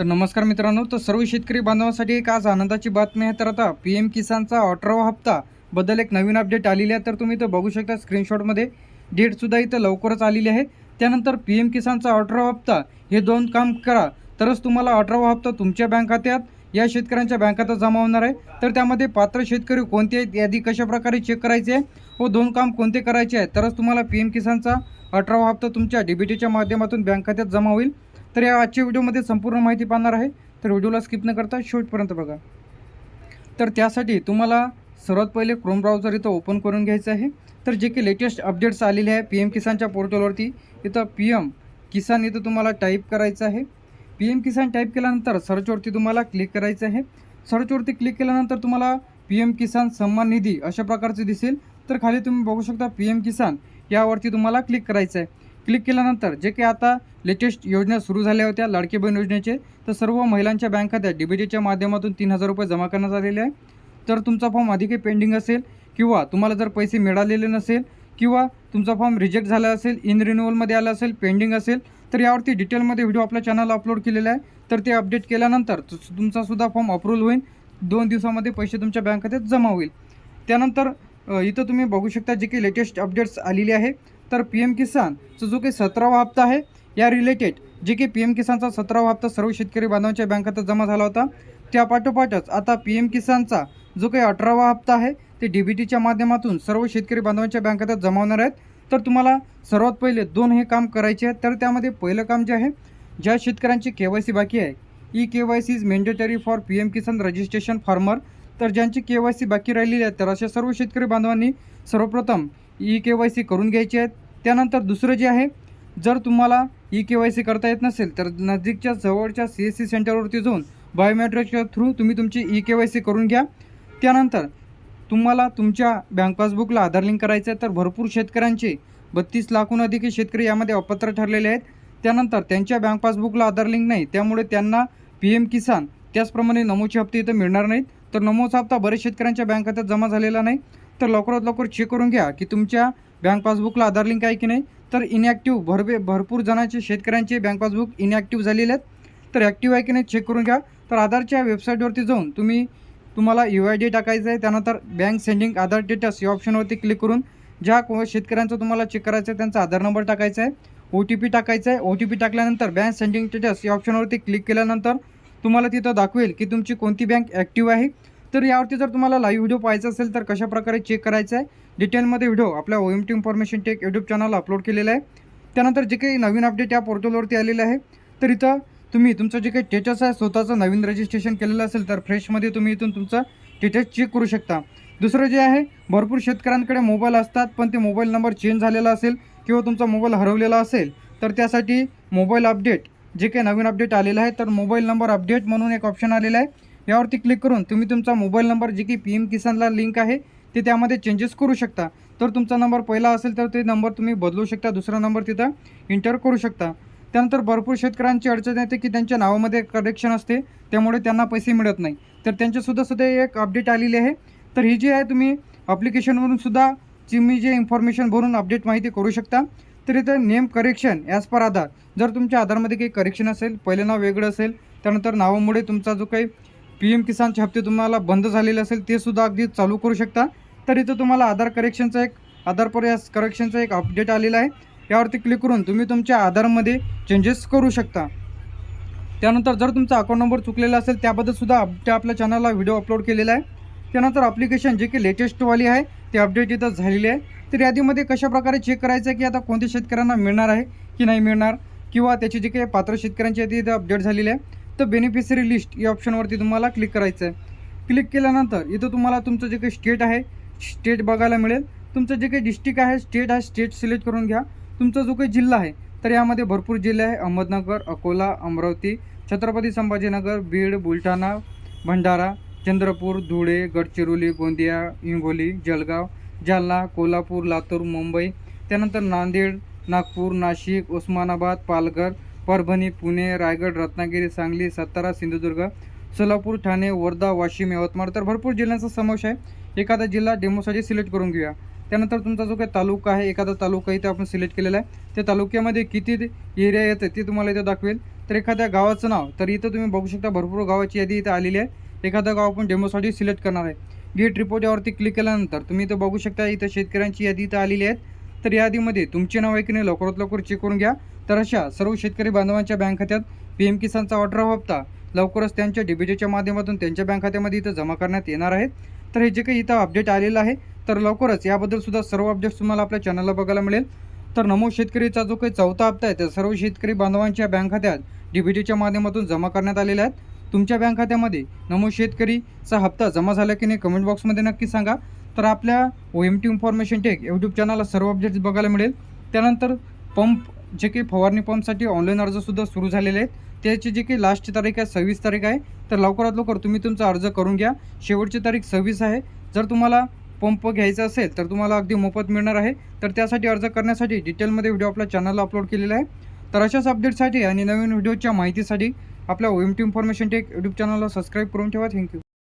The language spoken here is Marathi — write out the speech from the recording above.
तर नमस्कार मित्रांनो तर सर्व शेतकरी बांधवांसाठी एक आज आनंदाची बातमी आहे. तर आता पी एम किसानचा अठरावा हप्ता बद्दल एक नवीन अपडेट आलेली आहे. तर तुम्ही इथं बघू शकता स्क्रीनशॉटमध्ये डेटसुद्धा इथं लवकरच आलेली आहे. त्यानंतर पी एम किसानचा अठरावा हप्ता हे दोन काम करा. तरच तुम्हाला अठरावा हप्ता तुमच्या बँक खात्यात या शेतकऱ्यांच्या बँक खात्यात जमा होणार आहे. तर त्यामध्ये पात्र शेतकरी कोणते आहेत यादी कशा प्रकारे चेक करायची आहे व दोन काम कोणते करायचे आहे तरच तुम्हाला पी एम किसानचा अठरावा हप्ता तुमच्या डीबीटीच्या माध्यमातून बँक खात्यात जमा होईल. तर या आजच्या व्हिडिओमध्ये संपूर्ण माहिती पाहणार आहे. तर व्हिडिओला स्किप न करता शेवटपर्यंत बघा. तर त्यासाठी तुम्हाला सर्वात पहिले क्रोम ब्राउझर इथं ओपन करून घ्यायचं आहे. तर जे की लेटेस्ट अपडेट्स आलेले आहे पी एम किसानच्या पोर्टलवरती इथं पी एम किसान इथं तुम्हाला टाईप करायचं आहे. पी एम किसान टाईप केल्यानंतर सर्चवरती तुम्हाला क्लिक करायचं आहे. सर्चवरती क्लिक केल्यानंतर तुम्हाला पी एम किसान सन्मान निधी अशा प्रकारचे दिसेल. तर खाली तुम्ही बघू शकता पी एम किसान यावरती तुम्हाला क्लिक करायचं आहे. क्लिक केल्यानंतर जे काही आता लेटेस्ट योजना सुरू झाल्या होत्या लाडकी बहीण योजनेचे तर सर्व महिलांच्या बँक खात्यात डीबीटीच्या माध्यमातून तीन हजार रुपये जमा करण्यात आलेले आहे. तर तुमचा फॉर्म आधी काही पेंडिंग असेल किंवा तुम्हाला जर पैसे मिळालेले नसेल किंवा तुमचा फॉर्म रिजेक्ट झाला असेल इन रिन्युअलमध्ये आला असेल पेंडिंग असेल तर यावरती डिटेलमध्ये व्हिडिओ आपल्या चॅनलला अपलोड केलेला आहे. तर ते अपडेट केल्यानंतर तुमचासुद्धा फॉर्म अप्रूव्ह होईल. दोन दिवसामध्ये पैसे तुमच्या बँक खात्यात जमा होईल. त्यानंतर इथं तुम्ही बघू शकता जे काही लेटेस्ट अपडेट्स आलेली आहे. तर पी एम किसानचा जो काही सतरावा हप्ता आहे. या रिलेटेड जे काही पी एम किसानचा सतरावा हप्ता सर्व शेतकरी बांधवांच्या बँक खात्यात जमा झाला होता. त्या पाठोपाठच आता पी एम किसानचा जो काही अठरावा हप्ता आहे ते डी बी टीच्या माध्यमातून सर्व शेतकरी बांधवांच्या बँक खात्यात जमा होणार आहेत. तर तुम्हाला सर्वात पहिले दोन हे काम करायचे आहेत. तर त्यामध्ये पहिलं काम जे आहे ज्या शेतकऱ्यांची के वाय सी बाकी आहे E K Y C is mandatory for P M Kisan registration farmer तर ज्यांची के वाय सी बाकी राहिलेली आहे तर अशा सर्व शेतकरी बांधवांनी सर्वप्रथम ई के वाय सी करून घ्यायची आहेत. त्यानंतर दुसरं जे आहे जर तुम्हाला ई के वाय सी करता येत नसेल तर नजीकच्या जवळच्या सी एस सी सेंटरवरती जाऊन बायोमेट्रिकच्या थ्रू तुम्ही तुमची ई के वाय सी करून घ्या. त्यानंतर तुम्हाला तुमच्या बँक पासबुकला आधार लिंक करायचं आहे तर भरपूर शेतकऱ्यांचे बत्तीस लाखहून अधिक शेतकरी यामध्ये अपात्र ठरलेले आहेत. त्यानंतर त्यांच्या बँक पासबुकला आधार लिंक नाही त्यामुळे त्यांना पी एम किसान त्याचप्रमाणे नमोचे हप्ते इथं मिळणार नाहीत. तर नमोचा हप्ता बरेच शेतकऱ्यांच्या बँक खात्यात जमा झालेला नाही. तर लवकरात लवकर चेक करून घ्या की तुमच्या बँक पासबुकला आधार लिंक आहे की नाही. तर इनॲक्टिव्ह भरवे भरपूर जणांचे शेतकऱ्यांचे बँक पासबुक इनॲक्टिव्ह झालेले आहेत. तर ॲक्टिव्ह आहे की नाही चेक करून घ्या. तर आधारच्या वेबसाईटवरती जाऊन तुम्ही तुम्हाला यू आय डी टाकायचं आहे. त्यानंतर बँक सेंडिंग आधार डेटस या ऑप्शनवरती क्लिक करून ज्या शेतकऱ्यांचं तुम्हाला चेक करायचं आहे त्यांचा आधार नंबर टाकायचा आहे. ओ टी पी टाकायचा आहे. ओ टी पी टाकल्यानंतर बँक सेंडिंग स्टेटस या ऑप्शनवरती क्लिक केल्यानंतर तुम्हाला तिथं दाखवेल की तुमची कोणती बँक ॲक्टिव्ह आहे. तर यावरती जर तुम्हाला लाईव्ह व्हिडिओ पाहायचा असेल तर कशा प्रकारे चेक करायचं आहे? डिटेलमध्ये व्हिडिओ आपल्या O M T information tech YouTube channel upload केलेला आहे. त्यानंतर जे काही नवीन अपडेट या पोर्टलवरती आलेलं आहे तर इथं तुम्ही तुमचं जे काही स्टेटस आहे स्वतःचं नवीन रजिस्ट्रेशन केलेलं असेल तर फ्रेशमध्ये तुम्ही इथून तुमचं स्टेटस चेक करू शकता. दुसरं जे आहे भरपूर शेतकऱ्यांकडे मोबाईल असतात पण ते मोबाईल नंबर चेंज झालेला असेल किंवा तुमचा मोबाईल हरवलेला असेल तर त्यासाठी मोबाईल अपडेट जे काही नवीन अपडेट आलेलं आहे तर मोबाईल नंबर अपडेट म्हणून एक ऑप्शन आलेला आहे. यावरती क्लिक करून तुम्ही तुमचा मोबाईल नंबर जे की पी एम किसानला लिंक आहे ते त्यामध्ये चेंजेस करू शकता. तर तुमचा नंबर पहिला असेल तर ते नंबर तुम्ही बदलू शकता दुसरा नंबर तिथं इंटर करू शकता. त्यानंतर भरपूर शेतकऱ्यांची अडचण येते की त्यांच्या नावामध्ये करेक्शन असते त्यामुळे त्यांना पैसे मिळत नाही. तर त्यांच्यासुद्धा सुद्धा एक अपडेट आलेली आहे. तर ही जी आहे तुम्ही अप्लिकेशनवरूनसुद्धा तुम्ही जे इन्फॉर्मेशन भरून अपडेट माहिती करू शकता. तर इथं name correction as per Aadhaar. जर तुमच्या आधारमध्ये काही करेक्शन असेल पहिलं नाव वेगळं असेल त्यानंतर नावामुळे तुमचा जो काही पी एम किसानचे हप्ते तुम्हाला बंद झालेले असेल ते सुद्धा अगदी चालू करू शकता. तर इथं तुम्हाला आधार करेक्शनचा एक आधार पर्यास करेक्शनचा एक अपडेट आलेला आहे. यावरती क्लिक करून तुम्ही तुमच्या आधारमध्ये चेंजेस करू शकता. त्यानंतर जर तुमचा अकाउंट नंबर चुकलेला असेल त्याबद्दलसुद्धा अपडेट आपल्या चॅनलला व्हिडिओ अपलोड केलेला आहे. त्यानंतर अप्लिकेशन जे की लेटेस्टवाली आहे ते अपडेट इथं झालेली आहे. तर यादीमध्ये कशा प्रकारे चेक करायचं आहे की आता कोणत्या शेतकऱ्यांना मिळणार आहे की नाही मिळणार किंवा त्याची जे काही पात्र शेतकऱ्यांची यादी इथं अपडेट झालेली आहे. तर बेनिफिशरी लिस्ट या ऑप्शनवरती तुम्हाला क्लिक करायचं आहे क्लिक केल्यानंतर इथं तुम्हाला तुमचं जे काही स्टेट आहे स्टेट बघायला मिळेल. तुमचं जे काही डिस्ट्रिक्ट आहे स्टेट आहे स्टेट सिलेक्ट करून घ्या. तुमचा जो काही जिल्हा आहे तर यामध्ये भरपूर जिल्हे आहे. अहमदनगर अकोला अमरावती छत्रपती संभाजीनगर बीड बुलढाणा भंडारा चंद्रपूर धुळे गडचिरोली गोंदिया हिंगोली जळगाव जालना कोल्हापूर लातूर मुंबई. त्यानंतर नांदेड नागपूर नाशिक उस्मानाबाद पालघर परभणी पुणे रायगड रत्नागिरी सांगली सातारा सिंधुदुर्ग सोलापूर ठाणे वर्धा वाशिम यवतमाळ. तर भरपूर जिल्ह्यांचा समावेश आहे. एखादा जिल्हा डेमोसाठी सिलेक्ट करून घेऊया. त्यानंतर तुमचा जो काही तालुका आहे एखादा तालुका इथे आपण सिलेक्ट केलेला आहे. त्या तालुक्यामध्ये किती एरिया येतं ते तुम्हाला इथं दाखवेल. तर एखाद्या गावाचं नाव तर इथं तुम्ही बघू शकता भरपूर गावाची यादी इथं आलेली आहे. एखादं गाव आपण डेमोसाठी सिलेक्ट करणार आहे. गेट रिपोर्ट यावरती क्लिक केल्यानंतर तुम्ही इथं बघू शकता इथं शेतकऱ्यांची यादी इथं आलेली आहे. तर यादीमध्ये तुमचे नाव आहे की नाही लवकरात लवकर चेक करून घ्या. तर अशा सर्व शेतकरी बांधवांच्या बँक खात्यात पी एम किसानचा ऑर्डर हप्ता लवकरच त्यांच्या डीबीटीच्या माध्यमातून त्यांच्या बँक खात्यामध्ये इथं जमा करण्यात येणार आहेत तर हे जे काही इथं अपडेट आलेलं आहे तर लवकरच याबद्दल सुद्धा सर्व अपडेट्स तुम्हाला आपल्या चॅनलला बघायला मिळेल. तर नमो शेतकरीचा जो काही चौथा हप्ता आहे तर सर्व शेतकरी बांधवांच्या बँक खात्यात डीबीटीच्या माध्यमातून जमा करण्यात आलेल्या आहेत. तुमच्या बँक खात्यामध्ये नमो शेतकरीचा हप्ता जमा झाला की नाही कमेंट बॉक्समध्ये नक्की सांगा. तर आपल्या O M T information tech YouTube चॅनलला सर्व अपडेट्स बघायला मिळेल. त्यानंतर पंप जे काही फवारणी पंपसाठी ऑनलाईन अर्जसुद्धा सुरू झालेले आहेत. त्याची जी काही लास्टची तारीख आहे सव्वीस तारीख आहे. तर लवकरात लवकर तुम्ही तुमचा अर्ज करून घ्या. शेवटची तारीख सव्वीस आहे. जर तुम्हाला पंप घ्यायचा असेल तर तुम्हाला अगदी मोफत मिळणार आहे. तर त्यासाठी अर्ज करण्यासाठी डिटेलमध्ये व्हिडिओ आपल्या चॅनलला अपलोड केलेला आहे. तर अशाच अपडेटसाठी आणि नवीन व्हिडिओच्या माहितीसाठी आपल्या O M T information tech YouTube चॅनलला सबस्क्राईब करून ठेवा. Thank you